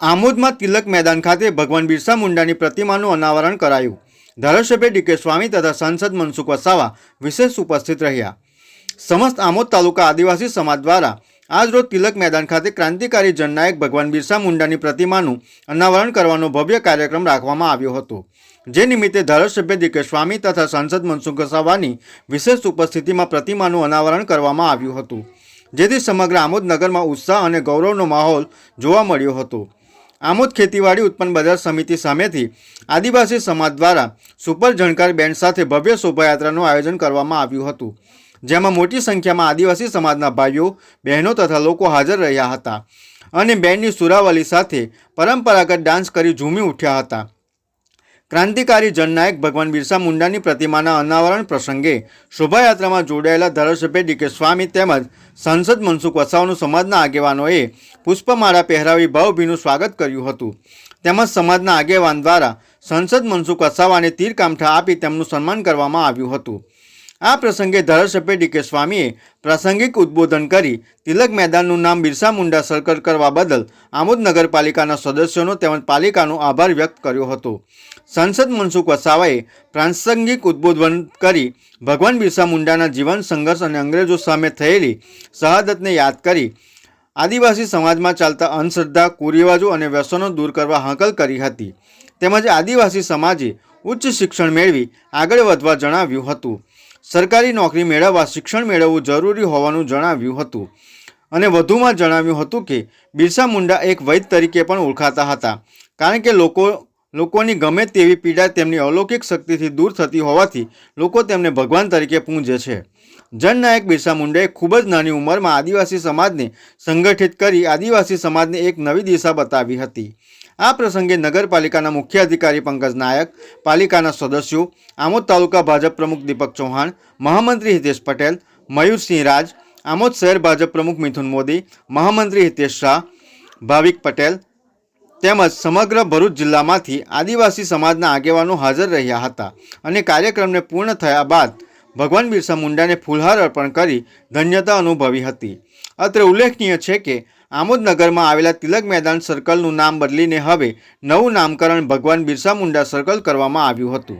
આમોદમાં તિલક મેદાન ખાતે ભગવાન બિરસા મુંડાની પ્રતિમાનું અનાવરણ કરાયું. ધારાસભ્ય ડીકે સ્વામી તથા સાંસદ મનસુખ વસાવા વિશેષ ઉપસ્થિત રહ્યા. સમસ્ત આમોદ તાલુકા આદિવાસી સમાજ દ્વારા આજરોજ તિલક મેદાન ખાતે ક્રાંતિકારી જનનાયક ભગવાન બિરસા મુંડાની પ્રતિમાનું અનાવરણ કરવાનો ભવ્ય કાર્યક્રમ રાખવામાં આવ્યો હતો. જે નિમિત્તે ધારાસભ્ય ડીકે સ્વામી તથા સાંસદ મનસુખ વસાવાની વિશેષ ઉપસ્થિતિમાં પ્રતિમાનું અનાવરણ કરવામાં આવ્યું હતું. જેથી સમગ્ર આમોદ નગરમાં ઉત્સાહ અને ગૌરવનો માહોલ જોવા મળ્યો હતો. આમોદ ખેતીવાડી ઉત્પન્ન બજાર સમિતિ સામેથી આદિવાસી સમાજ દ્વારા સુપર જણકાર બેન્ડ સાથે ભવ્ય શોભાયાત્રાનું આયોજન કરવામાં આવ્યું હતું, જેમાં મોટી સંખ્યામાં આદિવાસી સમાજના ભાઈઓ, બહેનો તથા લોકો હાજર રહ્યા હતા અને બેન્ડની સુરાવલી સાથે પરંપરાગત ડાન્સ કરી ઝૂમી ઉઠ્યા હતા. ક્રાંતિકારી જનનાયક ભગવાન બિરસા મુંડાની પ્રતિમાના અનાવરણ પ્રસંગે શોભાયાત્રામાં જોડાયેલા ધારાસભ્ય ડીકે સ્વામી તેમજ સાંસદ મનસુખ વસાવાનું સમાજના આગેવાનોએ પુષ્પમાળા પહેરાવી ભાવભીનું સ્વાગત કર્યું હતું. તેમજ સમાજના આગેવાન દ્વારા સંસદ મનસુખ વસાવાને તીરકામઠા આપી તેમનું સન્માન કરવામાં આવ્યું હતું. આ પ્રસંગે ધારાસભ્ય ડીકે સ્વામીએ પ્રાસંગિક ઉદ્બોધન કરી તિલક મેદાનનું નામ બિરસા મુંડા સર્કલ કરવા બદલ આમોદ નગરપાલિકાના સદસ્યોનો તેમજ પાલિકાનો આભાર વ્યક્ત કર્યો હતો. સાંસદ મનસુખ વસાવાએ પ્રાસંગિક ઉદ્બોધન કરી ભગવાન બિરસા મુંડાના જીવન સંઘર્ષ અને અંગ્રેજો સામે થયેલી શહાદતને યાદ કરી આદિવાસી સમાજમાં ચાલતા અંધશ્રદ્ધા, કુરિવાજો અને વ્યસનો દૂર કરવા હાંકલ કરી હતી. તેમજ આદિવાસી સમાજે ઉચ્ચ શિક્ષણ મેળવી આગળ વધવા જણાવ્યું હતું. સરકારી નોકરી મેળવવા શિક્ષણ મેળવવું જરૂરી હોવાનું જણાવ્યું હતું. અને વધુમાં જણાવ્યું હતું કે, બિરસા મુંડા એક વૈદ તરીકે પણ ઓળખાતા હતા. કારણ કે લોકો, લોકોની ગમે તેવી પીડા તેમની અલૌકિક શક્તિથી દૂર થતી હોવાથી લોકો તેમને ભગવાન તરીકે પૂજે છે. જનનાયક બિરસા મુંડાએ ખૂબ જ નાની ઉંમરમાં આદિવાસી સમાજને સંગઠિત કરી આદિવાસી સમાજને એક નવી દિશા બતાવી હતી. આ પ્રસંગે નગરપાલિકાના મુખ્ય અધિકારી પંકજ નાયક, પાલિકાના સદસ્યો, આમોદ તાલુકા ભાજપ પ્રમુખ દીપક ચૌહાણ, મહામંત્રી હિતેશ પટેલ, મયુરસિંહ રાજ, આમોદ શહેર ભાજપ પ્રમુખ મિથુન મોદી, મહામંત્રી હિતેશ શાહ, ભાવિક પટેલ તેમજ સમગ્ર ભરૂચ જિલ્લામાંથી આદિવાસી સમાજના આગેવાનો હાજર રહ્યા હતા અને કાર્યક્રમને પૂર્ણ થયા બાદ ભગવાન બિરસા મુંડાને ફૂલહાર અર્પણ કરી ધન્યતા અનુભવી હતી. અત્રે ઉલ્લેખનીય છે કે આમોદ નગરમાં આવેલા તિલક મેદાન સર્કલનું નામ બદલીને હવે નવું નામકરણ ભગવાન બિરસા મુંડા સર્કલ કરવામાં આવ્યું હતું.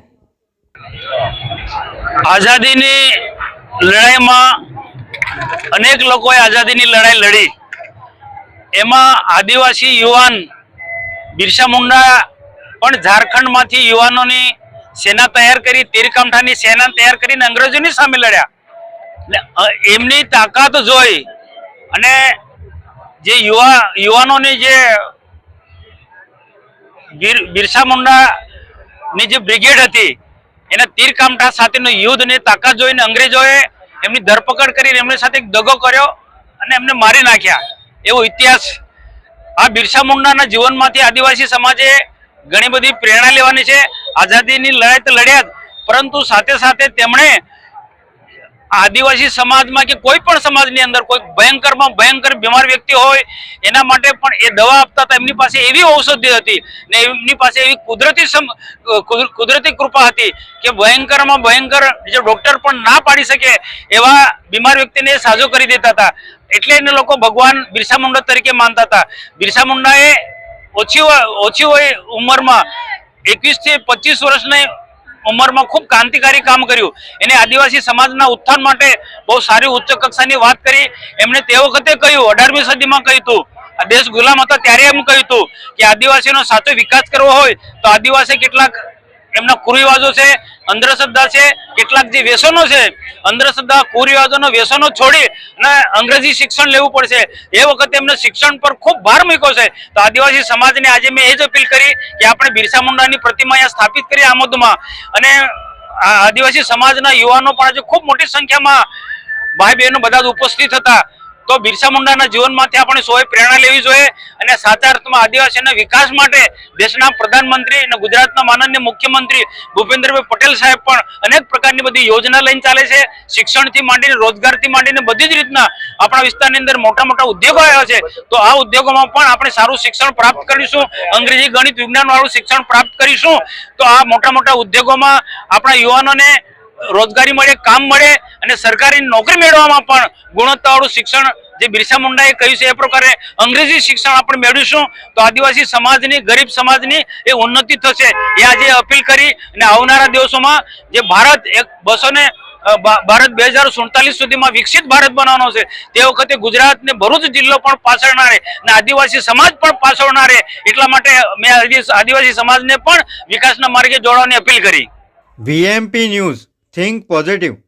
આઝાદીની લડાઈમાં અનેક લોકોએ આઝાદીની લડાઈ લડી. એમાં આદિવાસી યુવાન બિરસા મુંડા પણ ઝારખંડમાંથી યુવાનોની સેના તૈયાર કરી, તીરકામઠાની સેના તૈયાર કરીને અંગ્રેજોની સામે લડ્યા. એમની તાકાત જોઈ અને જે યુવા, યુવાનોની જે બિરસા મુંડાની જે બ્રિગેડ હતી, એના તીરકામઠા સાથેનું યુદ્ધની તાકાત જોઈને અંગ્રેજોએ એમની ધરપકડ કરીને એમની સાથે દગો કર્યો અને એમને મારી નાખ્યા. એવો ઇતિહાસ આ બિરસા મુંડાના જીવનમાંથી આદિવાસી સમાજે ઘણી બધી પ્રેરણા લેવાની છે. આઝાદીની લડાઈ તો લડ્યા પરંતુ સાથે સાથે તેમણે આદિવાસી સમાજમાં કે કોઈ પણ સમાજની અંદર કોઈ ભયંકરમાં ભયંકર બીમાર વ્યક્તિ હોય, એના માટે પણ એ દવા આપતા હતા. એમની પાસે એવી ઔષધિ હતી ને એમની પાસે એવી કુદરતી કુદરતી કૃપા હતી કે ભયંકરમાં ભયંકર જે ડૉક્ટર પણ ના પાડી શકે એવા બીમાર વ્યક્તિને સાજો કરી દેતા હતા. એટલે એને લોકો ભગવાન બિરસા મુંડા તરીકે માનતા હતા. બિરસા મુંડાએ ઓછી ઓછી હોય ઉંમરમાં એકવીસથી પચીસ વર્ષની ઉંમરમાં ખૂબ ક્રાંતિકારી કામ કર્યું. એને આદિવાસી સમાજના ઉત્થાન માટે બહુ સારી ઉચ્ચ કક્ષાની વાત કરી. એમણે તે વખતે કહ્યું, અઢારમી સદીમાં કહ્યું હતું દેશ ગુલામ હતો, ત્યારે એમ કહ્યું હતું કે આદિવાસીનો સાચો વિકાસ કરવો હોય તો આદિવાસી કેટલાક એમના કુરિવાજો છે, અંધશ્રદ્ધા છે, કેટલાક જે વ્યસનો છે, અંધશ્રદ્ધા કુરિવાજોનો વ્યસનો છોડી અને અંગ્રેજી શિક્ષણ લેવું પડશે. એ વખતે એમને શિક્ષણ પર ખૂબ ભાર મૂક્યો છે. તો આદિવાસી સમાજને આજે મેં એ જ અપીલ કરી કે આપણે બિરસા મુંડાની પ્રતિમા અહીંયા સ્થાપિત કરી આમોદમાં અને આદિવાસી સમાજના યુવાનો પણ આજે ખૂબ મોટી સંખ્યામાં ભાઈ બહેનો બધા જ ઉપસ્થિત હતા. તો બિરસા મુંડાના જીવનમાંથી આપણે સૌએ પ્રેરણા લેવી જોઈએ અને સાચા અર્થમાં આદિવાસીના વિકાસ માટે દેશના પ્રધાનમંત્રી અને ગુજરાતના માનનીય મુખ્યમંત્રી ભૂપેન્દ્રભાઈ પટેલ સાહેબ પણ અનેક પ્રકારની બધી યોજના લઈને ચાલે છે. શિક્ષણથી માંડીને રોજગારથી માંડીને બધી જ રીતના આપણા વિસ્તારની અંદર મોટા મોટા ઉદ્યોગો આવ્યા છે. તો આ ઉદ્યોગોમાં પણ આપણે સારું શિક્ષણ પ્રાપ્ત કરીશું, અંગ્રેજી ગણિત વિજ્ઞાન શિક્ષણ પ્રાપ્ત કરીશું. તો આ મોટા મોટા ઉદ્યોગોમાં આપણા યુવાનોને રોજગારી મળે, કામ મળે અને સરકારી નોકરી મેળવવામાં પણ ગુણવત્તાવાળું શિક્ષણ જે બિરસા મુંડાએ કહ્યું છે એ પ્રકારે અંગ્રેજી શિક્ષણ આપણે મેળવીશું. તો આદિવાસી સમાજની, ગરીબ સમાજની એ ઉન્નતિ થશે. એ આજે અપીલ કરી અને આવનારા દિવસોમાં જે ભારત એક બસો ને ભારત બે હજાર સુડતાલીસ સુધીમાં વિકસિત ભારત બનાવવાનો છે, તે વખતે ગુજરાત ને ભરૂચ જિલ્લો પણ પાછળ ના રહે અને આદિવાસી સમાજ પણ પાછળ ના રહે એટલા માટે મેં આદિ- આદિવાસી સમાજને પણ વિકાસના માર્ગે જોડવાની અપીલ કરી. VMP news. think positive.